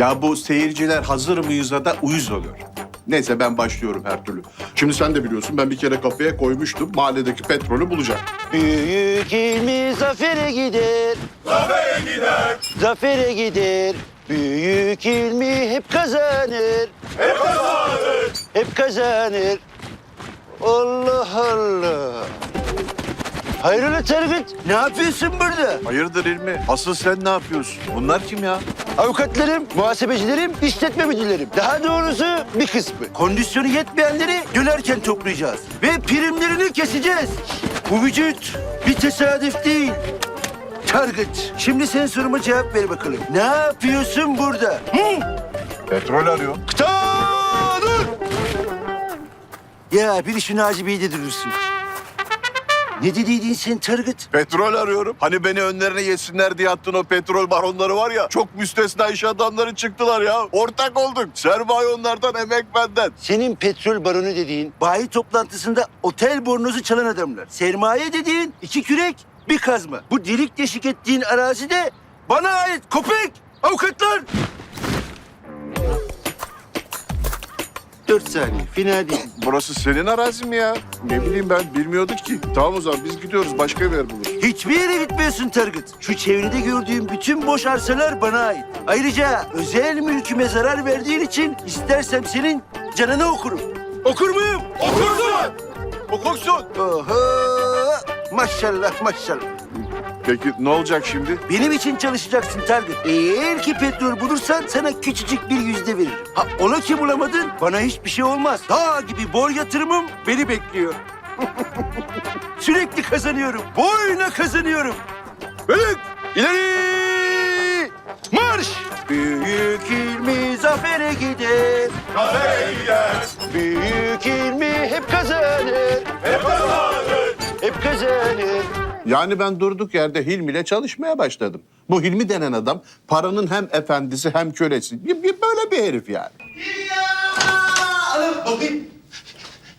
Ya bu seyirciler hazır mıyız'a da uyuz oluyor. Neyse ben başlıyorum her türlü. Şimdi sen de biliyorsun ben bir kere kafaya koymuştum. Mahalledeki petrolü bulacağım. Büyük ilmi zafere gider. Zafere gider. Zafere gider. Büyük ilmi hep kazanır. Hep kazanır. Hep kazanır. Allah Allah. Hayrola Targıt? Ne yapıyorsun burada? Hayırdır İlmi? Asıl sen ne yapıyorsun? Bunlar kim ya? Avukatlarım, muhasebecilerim, işletme müdürlerim. Daha doğrusu bir kısmı. Kondisyonu yetmeyenleri dönerken toplayacağız. Ve primlerini keseceğiz. Bu vücut bir tesadüf değil. Target, şimdi sen soruma cevap ver bakalım. Ne yapıyorsun burada? Hı? Petrol arıyor. Ta- dur! Ya bir şu Naci Bey'de durursun. Ne dediydin sen Target? Petrol arıyorum. Hani beni önlerine yesinler diye attığın o petrol baronları var ya. Çok müstesna iş adamları çıktılar ya. Ortak olduk. Sermaye onlardan, emek benden. Senin petrol baronu dediğin bayi toplantısında otel bornozu çalan adamlar. Sermaye dediğin iki kürek bir kazma. Bu delik deşik ettiğin arazi de bana ait köpek. Avukatlar. Dört saniye fena değil. Burası senin arazin mi ya? Ne bileyim ben bilmiyorduk ki. Tamam o zaman biz gidiyoruz başka bir yer buluruz. Hiçbir yere gitmiyorsun Targıt. Şu çevrede gördüğüm bütün boş arsalar bana ait. Ayrıca özel mülküme zarar verdiğin için istersem senin canını okurum. Okur muyum? Okursun! Okursun! Oho! Maşallah maşallah. Peki ne olacak şimdi? Benim için çalışacaksın Target. Eğer ki petrol bulursan sana küçücük bir yüzde veririm. Ha ola ki bulamadın bana hiçbir şey olmaz. Dağ gibi bol yatırımım beni bekliyor. Sürekli kazanıyorum. Boyuna kazanıyorum. Büyük ileri marş. Büyük ilmi zafere gider. Kafeye gider, Büyük ilmi hep kazanır. hep kazanır. Hep kazanır. Yani ben durduk yerde Hilmi ile çalışmaya başladım. Bu Hilmi denen adam paranın hem efendisi hem kölesi. Bir, bir böyle bir herif yani. Alın bakayım.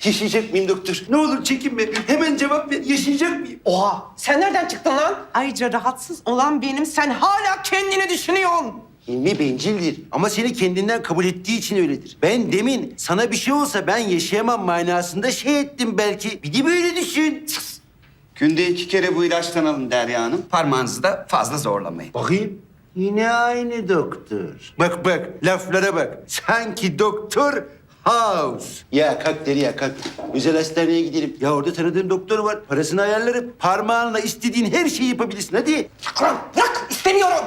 Yaşayacak mıyım doktor? Ne olur çekinme. Hemen cevap ver. Yaşayacak mıyım? Oha sen nereden çıktın lan? Ayrıca rahatsız olan benim sen hala kendini düşünüyorsun. Hilmi bencildir ama seni kendinden kabul ettiği için öyledir. Ben demin sana bir şey olsa ben yaşayamam manasında şey ettim belki. Bir de böyle düşün. Günde iki kere bu ilaçtan alın Derya Hanım. Parmağınızı da fazla zorlamayın. Bakayım. Yine aynı doktor. Bak bak laflara bak. Sanki doktor House. Ya kalk deri ya kalk. Özel hastaneye gidelim. Ya orada tanıdığım doktor var. Parasını ayarlarım. Parmağınla istediğin her şeyi yapabilirsin. Hadi. Bırak, bırak istemiyorum.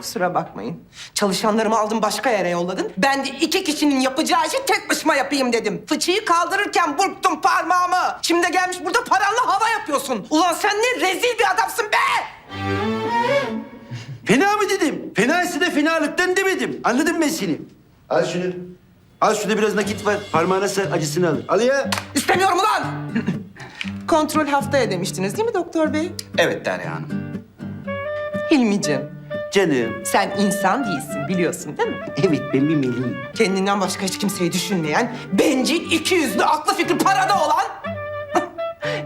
Kusura bakmayın. Çalışanlarımı aldım başka yere yolladım. Ben de iki kişinin yapacağı işi tek başıma yapayım dedim. Fıçıyı kaldırırken burktum parmağımı. Şimdi de gelmiş burada paranla hava yapıyorsun. Ulan sen ne rezil bir adamsın be! Fena mı dedim? Fenaysa da fenalıktan demedim. Anladın mı seni? Al şunu. Al şurada biraz nakit var. Parmağına sar acısını alır. Al ya. İstemiyorum ulan! Kontrol haftaya demiştiniz değil mi doktor bey? Evet Derya Hanım. Hilmi'ciğim, Canım. sen insan değilsin biliyorsun değil mi? Evet ben bir meleğim. Kendinden başka hiç kimseyi düşünmeyen, bencil, iki yüzlü, aklı fikri parada olan...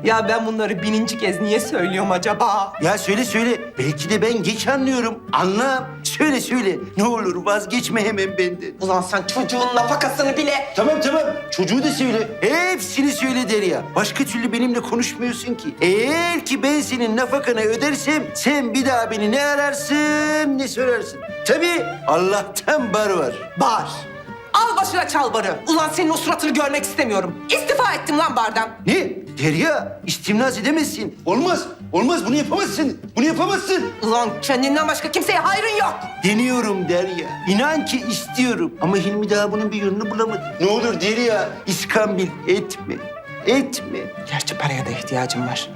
ya ben bunları bininci kez niye söylüyorum acaba? Ya söyle söyle. Belki de ben geç anlıyorum. Anla. Söyle söyle. Ne olur vazgeçme hemen benden. Ulan sen çocuğun nafakasını bile... Tamam tamam. Çocuğu da söyle. Hepsini söyle Derya. Başka türlü benimle konuşmuyorsun ki. Eğer ki ben senin nafakanı ödersem sen bir daha beni ne ararsın ne sorarsın. Tabii Allah'tan bar var. Bar. Al başına çal barı. Ulan senin o suratını görmek istemiyorum. İstifa ettim lan bardan. Ne? Derya istimnaz edemezsin. Olmaz. Olmaz bunu yapamazsın. Bunu yapamazsın. Ulan kendinden başka kimseye hayrın yok. Deniyorum Derya. İnan ki istiyorum. Ama Hilmi daha bunun bir yönünü bulamadı. Ne olur Derya iskambil etme. Etme. Gerçi paraya da ihtiyacım var.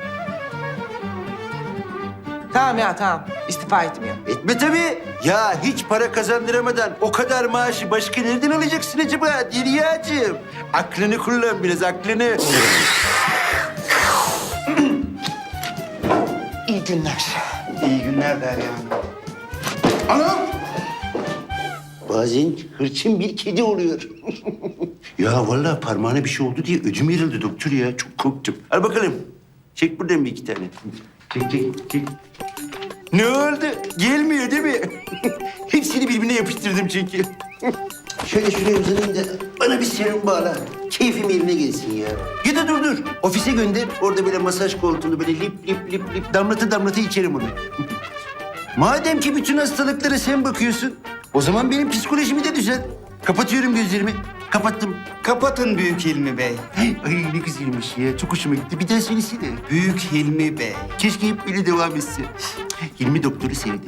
Tamam ya tamam. İstifa etmiyorum. Etme tabii. Ya hiç para kazandıramadan o kadar maaşı başka nereden alacaksın acaba Derya'cığım? Aklını kullan biraz aklını. İyi günler. İyi günler Derya Hanım. Anam! Bazen hırçın bir kedi oluyor. ya vallahi parmağına bir şey oldu diye ödüm yarıldı doktor ya. Çok korktum. Al bakalım. Çek buradan bir iki tane. Çek çek çek. Ne oldu? Gelmiyor değil mi? Hepsini birbirine yapıştırdım çünkü. Şöyle şuraya uzanayım da bana bir serum bağla. Keyfim yerine gelsin ya. Ya da dur dur. Ofise gönder. Orada böyle masaj koltuğunu böyle lip lip lip lip damlatı damlatı içerim onu. Madem ki bütün hastalıklara sen bakıyorsun, o zaman benim psikolojimi de düzelt. Kapatıyorum gözlerimi. Kapattım. Kapatın Büyük Hilmi Bey. Ay, ne güzelmiş ya. Çok hoşuma gitti. Bir daha söylesene. Büyük Hilmi Bey. Keşke hep böyle devam etse. Hilmi doktoru sevdi.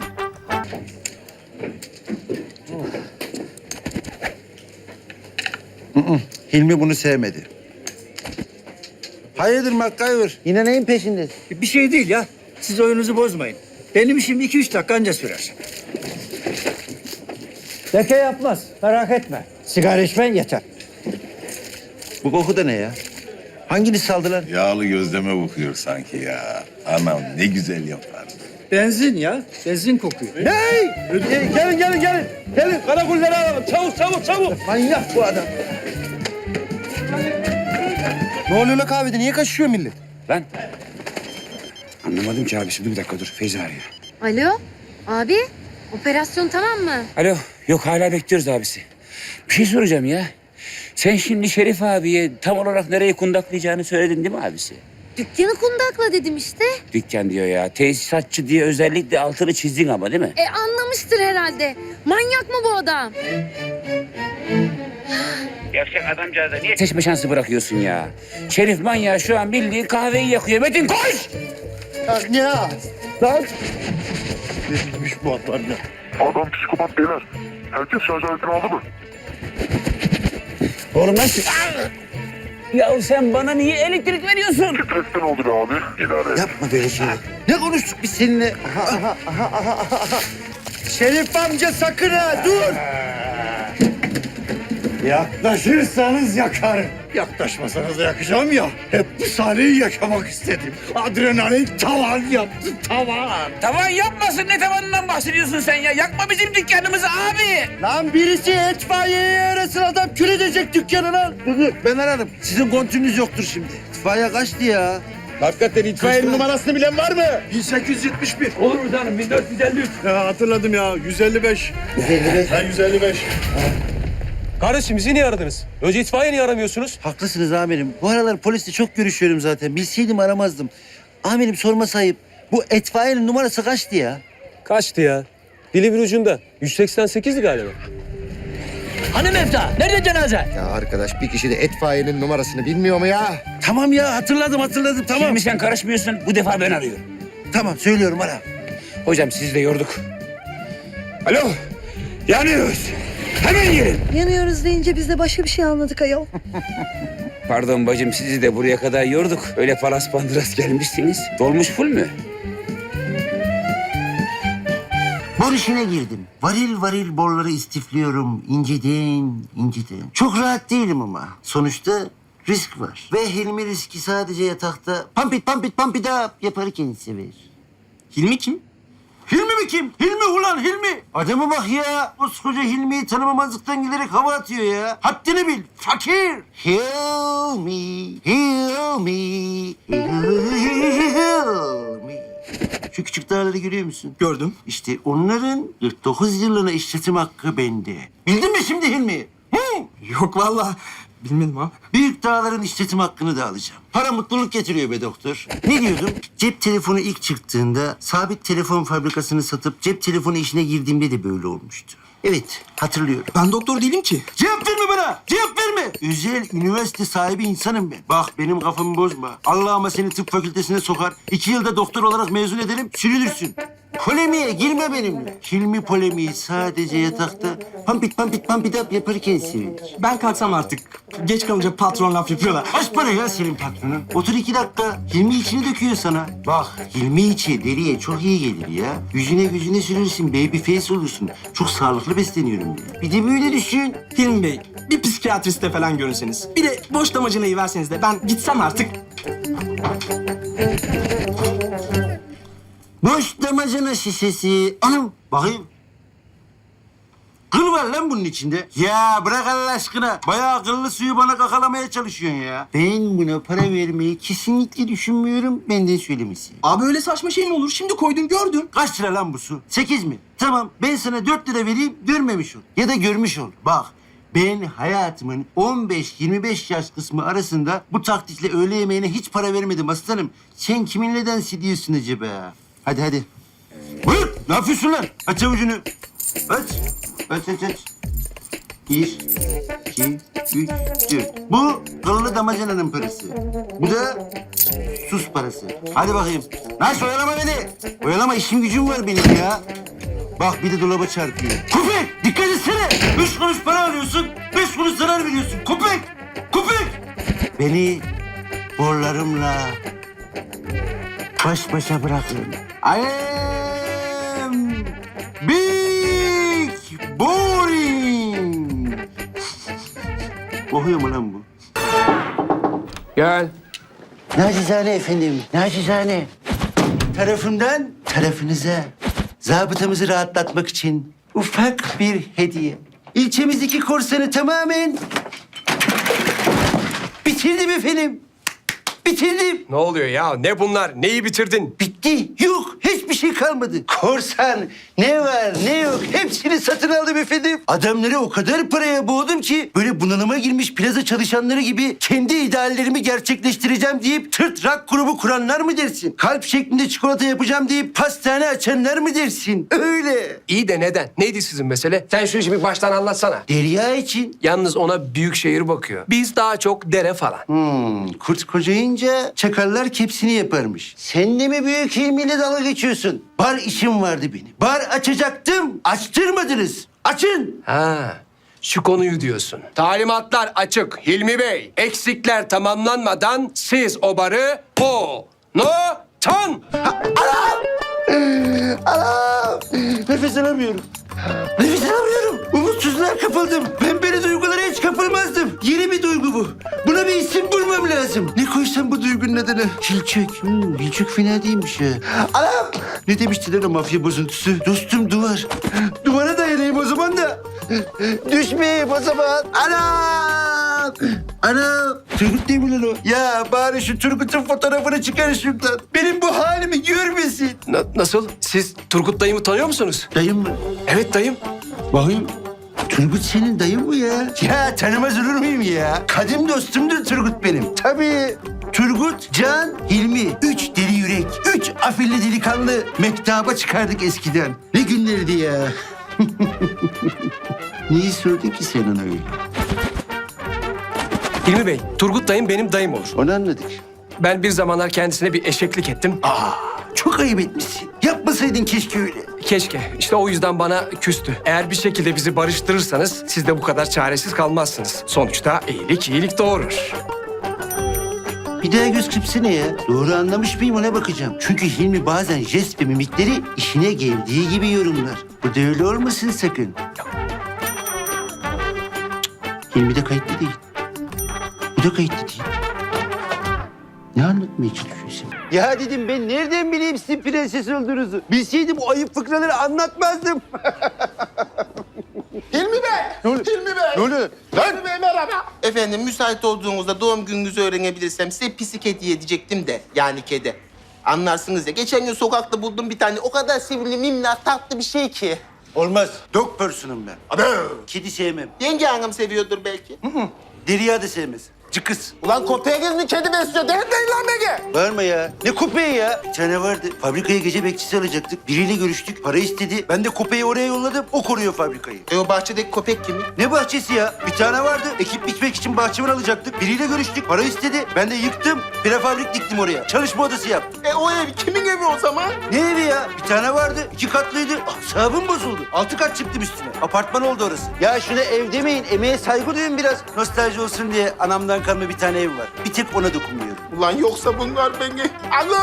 Hilmi bunu sevmedi. Hayırdır MacGyver? Yine neyin peşindesin? Bir şey değil ya. Siz oyunuzu bozmayın. Benim işim iki üç dakika anca sürer. Leke yapmaz. Merak etme. Sigara içmen yeter. Bu koku da ne ya? Hanginiz saldılar? Yağlı gözleme bakıyor sanki ya. Anam ne güzel yapar. Benzin ya. Benzin kokuyor. Hey! Gelin gelin gelin. Gelin karakolları alalım. Çabuk çabuk çabuk. Manyak bu adam. Ne oluyor la kahvede? Niye kaçışıyor millet? Lan. Anlamadım ki abi. Şimdi bir dakika dur. Feyza arıyor. Alo, abi operasyon tamam mı? Alo. Yok hala bekliyoruz abisi. Bir şey soracağım ya. Sen şimdi Şerif abiye tam olarak nereye kundaklayacağını söyledin değil mi abisi? Dükkanı kundakla dedim işte. Dükkan diyor ya. Tesisatçı diye özellikle altını çizdin ama değil mi? E anlamıştır herhalde. Manyak mı bu adam? Yavşak adamcağıza niye seçme şansı bırakıyorsun ya? Şerif manyağı şu an bildiğin kahveyi yakıyor. Metin koş! Ne? Lan? Adam psikopat beyler. Herkes şarj aletini aldı mı? Oğlum nasıl? Ya sen bana niye elektrik veriyorsun? Stresten oldu be abi. İdare et. Yapma böyle şey. Ne konuştuk biz seninle? Şerif amca sakın ha dur. Yaklaşırsanız yakarım. Yaklaşmasanız da yakacağım ya. Hep bu sahneyi yaşamak istedim. Adrenalin tavan yaptı tavan. Tavan yapmasın ne tavanından bahsediyorsun sen ya? Yakma bizim dükkanımızı abi. Lan birisi itfaiyeyi arasın adam kül edecek dükkanı lan. Ben ararım. Sizin kontünüz yoktur şimdi. İtfaiye kaçtı ya? Hakikaten itfaiyenin numarasını bilen var mı? 1871. Olur mu canım 1453. Ya hatırladım ya. 155. 155. Ben 155. Kardeşim bizi niye aradınız? Önce itfaiye niye aramıyorsunuz? Haklısınız amirim. Bu aralar polisle çok görüşüyorum zaten. Bilseydim aramazdım. Amirim sorma sayıp bu itfaiyenin numarası kaçtı ya? Kaçtı ya? Dilimin ucunda. 188'di galiba. Hanım Efta, nerede cenaze? Ya arkadaş bir kişi de itfaiyenin numarasını bilmiyor mu ya? Tamam ya hatırladım hatırladım tamam. Şimdi sen karışmıyorsun. Bu defa ben arıyorum. Tamam söylüyorum ara. Hocam sizi de yorduk. Alo. Yanıyoruz. Hemen gelin. Yanıyoruz deyince biz de başka bir şey anladık ayol. Pardon bacım sizi de buraya kadar yorduk. Öyle palas pandıras gelmişsiniz. Dolmuş full mü? Bor işine girdim. Varil varil borları istifliyorum. inceden inceden. Çok rahat değilim ama. Sonuçta risk var. Ve Hilmi riski sadece yatakta pampit pampit up yaparken sever. Hilmi kim? Hilmi mi kim? Hilmi ulan Hilmi. Adama bak ya. Koskoca Hilmi'yi tanımamazlıktan gelerek hava atıyor ya. Haddini bil. Fakir. Hilmi. Hilmi. Hilmi. Şu küçük dağları görüyor musun? Gördüm. İşte onların 49 yılına işletim hakkı bende. Bildin mi şimdi Hilmi? Hı? Yok vallahi. Bilmedim abi. Büyük dağların işletim hakkını da alacağım. Para mutluluk getiriyor be doktor. Ne diyordum? Cep telefonu ilk çıktığında sabit telefon fabrikasını satıp cep telefonu işine girdiğimde de böyle olmuştu. Evet, hatırlıyorum. Ben doktor değilim ki. Cevap verme bana! Cevap verme! Özel üniversite sahibi insanım ben. Bak benim kafamı bozma. Allah'ıma seni tıp fakültesine sokar. iki yılda doktor olarak mezun edelim, sürülürsün. Polemiğe girme benimle. Hilmi polemiği sadece yatakta pampit pampit pampit up yaparken seviyor. Ben kalksam artık. Geç kalınca patron laf yapıyorlar. Kaç para ya senin patronun? Otur iki dakika. Hilmi içini döküyor sana. Bak Hilmi içi deriye çok iyi gelir ya. Yüzüne yüzüne sürürsün. Baby face olursun. Çok sağlıklı besleniyorum ben. Bir de böyle düşün. Hilmi Bey, bir psikiyatriste falan görünseniz. Bir de boş damacınayı verseniz de ben gitsem artık. Boş damacana şişesi. Anam bakayım. Kıl var lan bunun içinde? Ya bırak Allah aşkına. Bayağı akıllı suyu bana kakalamaya çalışıyorsun ya. Ben buna para vermeyi kesinlikle düşünmüyorum. Benden söylemesi. Abi öyle saçma şey mi olur? Şimdi koydun gördün. Kaç lira lan bu su? Sekiz mi? Tamam ben sana dört lira vereyim görmemiş ol. Ya da görmüş ol. Bak ben hayatımın 15-25 yaş kısmı arasında bu taktikle öğle yemeğine hiç para vermedim aslanım. Sen kiminle dans ediyorsun acaba? Hadi hadi. Buyur. Ne yapıyorsun lan? Aç avucunu. Aç. Aç aç aç. Bir, iki, üç, dört. Bu kıllı damacananın parası. Bu da sus parası. Hadi bakayım. Nasıl oyalama beni? Oyalama işim gücüm var benim ya. Bak bir de dolaba çarpıyor. Köpek! Dikkat etsene! Üç kuruş para alıyorsun, beş kuruş zarar veriyorsun. Köpek! Köpek! Beni borlarımla baş başa bırakın. I am big boring. Okuyor mu lan bu? Gel. Nacizane efendim, nacizane. Tarafımdan tarafınıza zabıtamızı rahatlatmak için ufak bir hediye. İlçemizdeki korsanı tamamen bitirdim efendim. Bitirdim. Ne oluyor ya? Ne bunlar? Neyi bitirdin? Bitti. Yok. Hiçbir şey kalmadı. Korsan ne var ne yok hepsini satın aldım efendim. Adamları o kadar paraya boğdum ki böyle bunalıma girmiş plaza çalışanları gibi kendi ideallerimi gerçekleştireceğim deyip tırt rak grubu kuranlar mı dersin? Kalp şeklinde çikolata yapacağım deyip pastane açanlar mı dersin? Öyle. İyi de neden? Neydi sizin mesele? Sen şu işi bir baştan anlatsana. Derya için. Yalnız ona büyük şehir bakıyor. Biz daha çok dere falan. Hmm, kurt kocayınca çakallar kepsini yaparmış. Sen de mi büyük ilmiyle dalga geçiyorsun? Bar işim vardı benim. Bar açacaktım. Açtırmadınız. Açın. Ha. Şu konuyu diyorsun. Talimatlar açık Hilmi Bey. Eksikler tamamlanmadan siz o barı po no tan. Anam! Nefes alamıyorum. Nefes alamıyorum. Umutsuzluğa kapıldım. Ben böyle duygulara hiç kapılmazdım. Yeni bir duygu bu. Buna bir isim bulmam lazım. Ne koysam bu duygunun adını? Hilçek. Hmm, Hilçek fena değilmiş ya. Anam! Ne demiştiler o mafya bozuntusu? Dostum duvar. Duvara dayanayım o zaman da. Düşmeyeyim o zaman. Anam! Anam! Turgut değil mi lan o? Ya bari şu Turgut'un fotoğrafını çıkar şuradan. Benim bu halimi görmesin. Na- nasıl? Siz Turgut dayımı tanıyor musunuz? Dayım mı? Evet dayım. Bakayım. Turgut senin dayın mı ya? Ya tanımaz olur muyum ya? Kadim dostumdur Turgut benim. Tabii. Turgut, Can, Hilmi. Üç deli yürek. Üç afilli delikanlı. Mektaba çıkardık eskiden. Ne günlerdi ya. Niye sordun ki sen ona öyle? Hilmi Bey, Turgut dayım benim dayım olur. Onu anladık. Ben bir zamanlar kendisine bir eşeklik ettim. Aa, çok ayıp etmişsin. Yapmasaydın keşke öyle. Keşke. İşte o yüzden bana küstü. Eğer bir şekilde bizi barıştırırsanız siz de bu kadar çaresiz kalmazsınız. Sonuçta iyilik iyilik doğurur. Bir daha göz kırpsana ya. Doğru anlamış mıyım ona bakacağım. Çünkü Hilmi bazen jest ve mimikleri işine geldiği gibi yorumlar. Bu da öyle olmasın sakın. Hilmi de kayıtlı değil. Bu da kayıtlı değil. Ne anlatmaya çalışıyorsun? Ya dedim ben nereden bileyim sizin prenses olduğunuzu? Bilseydim bu ayıp fıkraları anlatmazdım. Hilmi Bey! Hilmi Bey! ne oluyor? Hilmi Bey merhaba. Efendim müsait olduğunuzda doğum gününüzü öğrenebilirsem size pisik hediye edecektim de. Yani kedi. Anlarsınız ya. Geçen gün sokakta buldum bir tane. O kadar sevimli, minnak, tatlı bir şey ki. Olmaz. Dog person'ım ben. Abi. Kedi sevmem. Yenge hanım seviyordur belki. Derya da sevmez. Cıkız. Ulan köpeğiniz mi kedi besliyor? Deli değil lan Ege. Bağırma ya. Ne köpeği ya? Bir tane vardı. Fabrikaya gece bekçisi alacaktık. Biriyle görüştük. Para istedi. Ben de köpeği oraya yolladım. O koruyor fabrikayı. E o bahçedeki köpek kimin? Ne bahçesi ya? Bir tane vardı. Ekip biçmek için bahçıvan alacaktık. Biriyle görüştük. Para istedi. Ben de yıktım. Prefabrik diktim oraya. Çalışma odası yaptım. E o ev kimin evi o zaman? Ne evi ya? Bir tane vardı. iki katlıydı. Asabım bozuldu. Altı kat çıktım üstüne. Apartman oldu orası. Ya şuna ev demeyin. Emeğe saygı duyun biraz. Nostalji olsun diye anamdan kalma bir tane ev var. Bir tek ona dokunmuyorum. Ulan yoksa bunlar beni... Alo!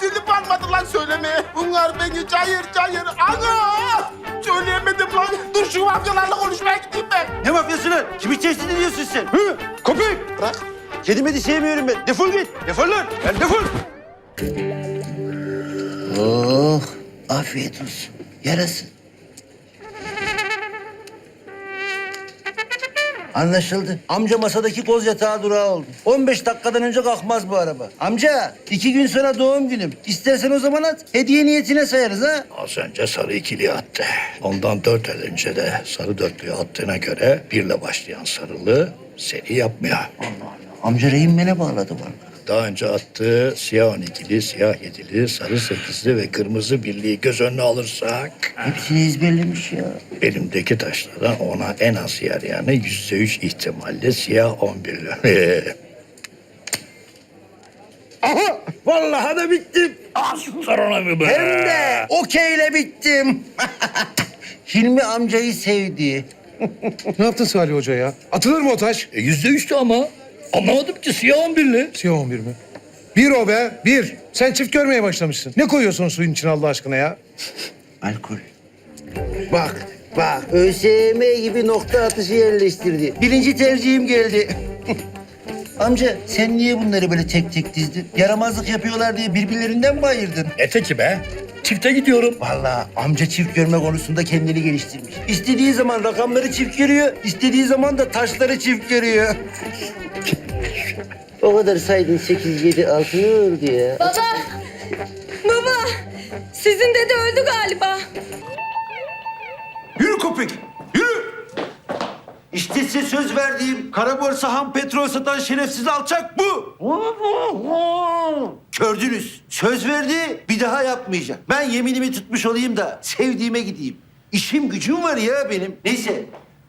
Dilim varmadı lan söylemeye. Bunlar beni cayır cayır... Alo! Söyleyemedim lan. Dur şu mafyalarla konuşmaya gideyim ben. Ne mafyası lan? Kimi tehdit ediyorsun sen? Hı? Köpek! Bırak. Kedime de sevmiyorum ben. Defol git. Defol lan. Ben defol. Oh, afiyet olsun. Yarasın. Anlaşıldı. Amca masadaki koz yatağı durağı oldu. 15 dakikadan önce kalkmaz bu araba. Amca iki gün sonra doğum günüm. İstersen o zaman at. Hediye niyetine sayarız ha. Az önce sarı ikili attı. Ondan dört el önce de sarı dörtlüyü attığına göre birle başlayan sarılı seri yapmıyor. Amca rehinmene bağladı bana. Daha önce attığı siyah on ikili, siyah yedili, sarı sekizli ve kırmızı birliği göz önüne alırsak... Hepsini ezberlemiş ya. Elimdeki taşlardan ona en az yer yani yüzde üç ihtimalle siyah on birli. Aha! Vallahi da bittim. Sarına mı be? Hem de okeyle bittim. Hilmi amcayı sevdi. Ne yaptın Salih Hoca ya? Atılır mı o taş? E, Yüzde üçtü ama. Anlamadım ki siyah on birli. Siyah 11 mi? Bir o be, bir. Sen çift görmeye başlamışsın. Ne koyuyorsun suyun içine Allah aşkına ya? Alkol. Bak, bak. ÖSYM gibi nokta atışı yerleştirdi. Birinci tercihim geldi. Amca sen niye bunları böyle tek tek dizdin? Yaramazlık yapıyorlar diye birbirlerinden mi ayırdın? Eteki be. Çifte gidiyorum. Vallahi amca çift görme konusunda kendini geliştirmiş. İstediği zaman rakamları çift görüyor, istediği zaman da taşları çift görüyor. o kadar saydın sekiz, yedi, altı ne oldu ya? Baba! Baba! Sizin dede öldü galiba. Yürü köpek! İşte size söz verdiğim kara borsa ham petrol satan şerefsiz alçak bu. Gördünüz. Söz verdi, bir daha yapmayacak. Ben yeminimi tutmuş olayım da sevdiğime gideyim. İşim gücüm var ya benim. Neyse,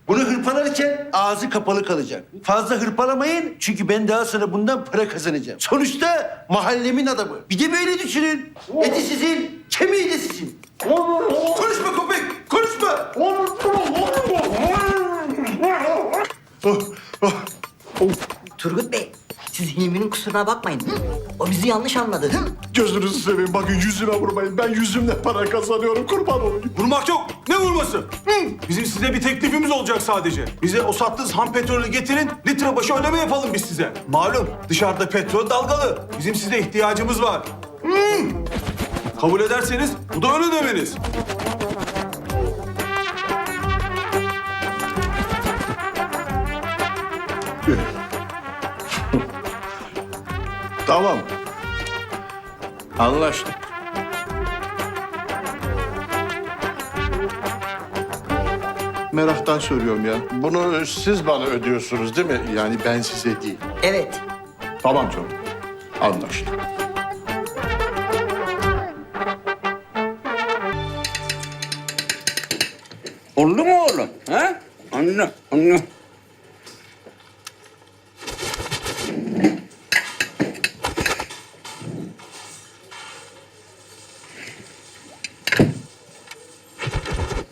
bunu hırpalarken ağzı kapalı kalacak. Fazla hırpalamayın çünkü ben daha sonra bundan para kazanacağım. Sonuçta mahallemin adamı. Bir de böyle düşünün. Eti sizin, kemiği de sizin. Konuşma köpek, konuşma. Turgut Bey, siz Hilmi'nin kusuruna bakmayın. O bizi yanlış anladı. Gözünüzü seveyim bakın yüzüme vurmayın. Ben yüzümle para kazanıyorum kurban olayım. Vurmak yok. Ne vurması? Bizim size bir teklifimiz olacak sadece. Bize o sattığınız ham petrolü getirin, litre başı ödeme yapalım biz size. Malum dışarıda petrol dalgalı. Bizim size ihtiyacımız var. Kabul ederseniz bu da ön ödemeniz. Tamam. Anlaştık. Meraktan söylüyorum ya. Bunu siz bana ödüyorsunuz değil mi? Yani ben size değil. Evet. Tamam canım. Anlaştık. Oldu mu oğlum? Ha? Anne, anne.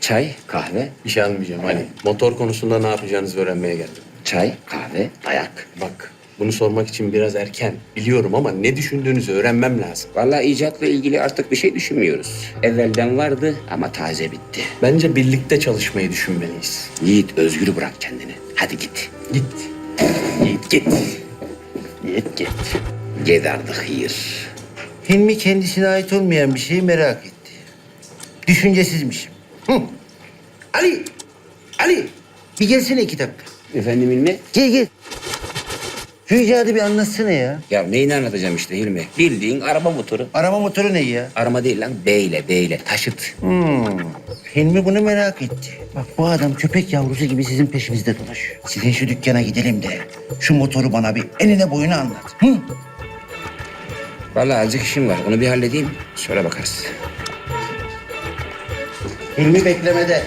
Çay, kahve, Bir şey almayacağım hani. Motor konusunda ne yapacağınızı öğrenmeye geldim. çay, kahve, dayak. Bak, bunu sormak için biraz erken. Biliyorum ama ne düşündüğünüzü öğrenmem lazım. Vallahi icatla ilgili artık bir şey düşünmüyoruz. Evvelden vardı ama taze bitti. Bence birlikte çalışmayı düşünmeliyiz. Yiğit özgür bırak kendini. Hadi git. Git. Yiğit git. Yiğit git. Artık hayır. Hilmi kendisine ait olmayan bir şeyi merak etti. Düşüncesizmişim. Hı. Ali! Ali! Bir gelsene dakika. Efendim İlmi? Gel gel. Şu icadı bir anlatsana ya. Ya neyini anlatacağım işte Hilmi? Bildiğin araba motoru. Arama motoru ne ya? Arama değil lan, beyle, beyle. Taşıt. Hmm. Hilmi bunu merak etti. Bak bu adam köpek yavrusu gibi sizin peşinizde dolaşıyor. Sizin şu dükkana gidelim de şu motoru bana bir enine boyuna anlat. Hı? Vallahi azıcık işim var. Onu bir halledeyim. Sonra bakarız. Hilmi beklemede.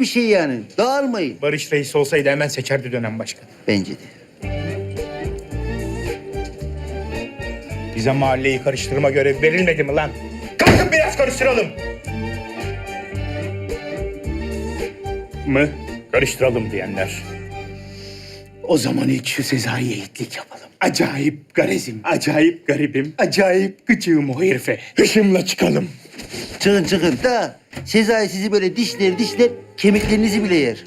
bir şey yani. Dağılmayın. Barış Reis olsaydı hemen seçerdi dönem başkanı. Bence de. Bize mahalleyi karıştırma görevi verilmedi mi lan? Kalkın biraz karıştıralım. Mı? Karıştıralım diyenler. O zaman ilk şu Sezai'ye itlik yapalım. Acayip garezim, acayip garibim, acayip gıcığım o herife. Hışımla çıkalım. Çıkın çıkın da Sezai sizi böyle dişler dişler kemiklerinizi bile yer.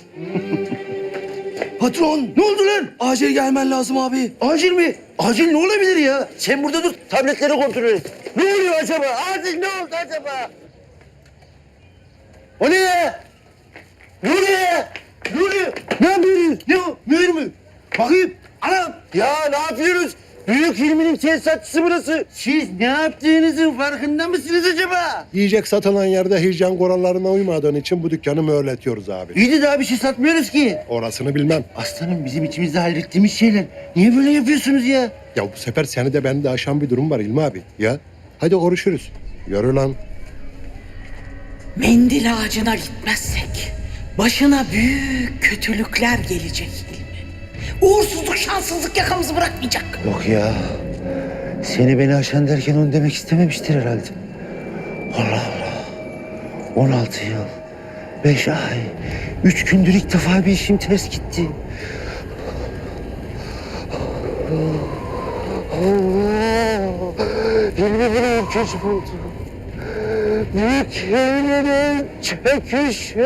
Patron ne oldu lan? Acil gelmen lazım abi. Acil mi? Acil ne olabilir ya? Sen burada dur tabletleri kontrol et. Ne oluyor acaba? Acil ne oldu acaba? O ne ya? Ne oluyor ya? Ne oluyor? Ne yapıyorsun? Ne o? Mühür mü? Bakayım. Anam. Ya ne yapıyoruz? Büyük Hilmi'nin tesisatçısı burası. Siz ne yaptığınızın farkında mısınız acaba? Yiyecek satılan yerde hijyen kurallarına uymadığın için bu dükkanı mühürletiyoruz abi. İyi de daha bir şey satmıyoruz ki. Orasını bilmem. Aslanım bizim içimizde hallettiğimiz şeyler. Niye böyle yapıyorsunuz ya? Ya bu sefer seni de beni de aşan bir durum var İlmi abi. Ya hadi konuşuruz. Yürü lan. Mendil ağacına gitmezsek başına büyük kötülükler gelecek. Uğursuzluk, şanssızlık yakamızı bırakmayacak. Yok ya. Seni beni aşan derken onu demek istememiştir herhalde. Allah Allah. 16 yıl, 5 ay, 3 gündür ilk defa bir işim ters gitti. Hilmi bir ülkesi buldu. Büyük Hilmi'nin çöküşü.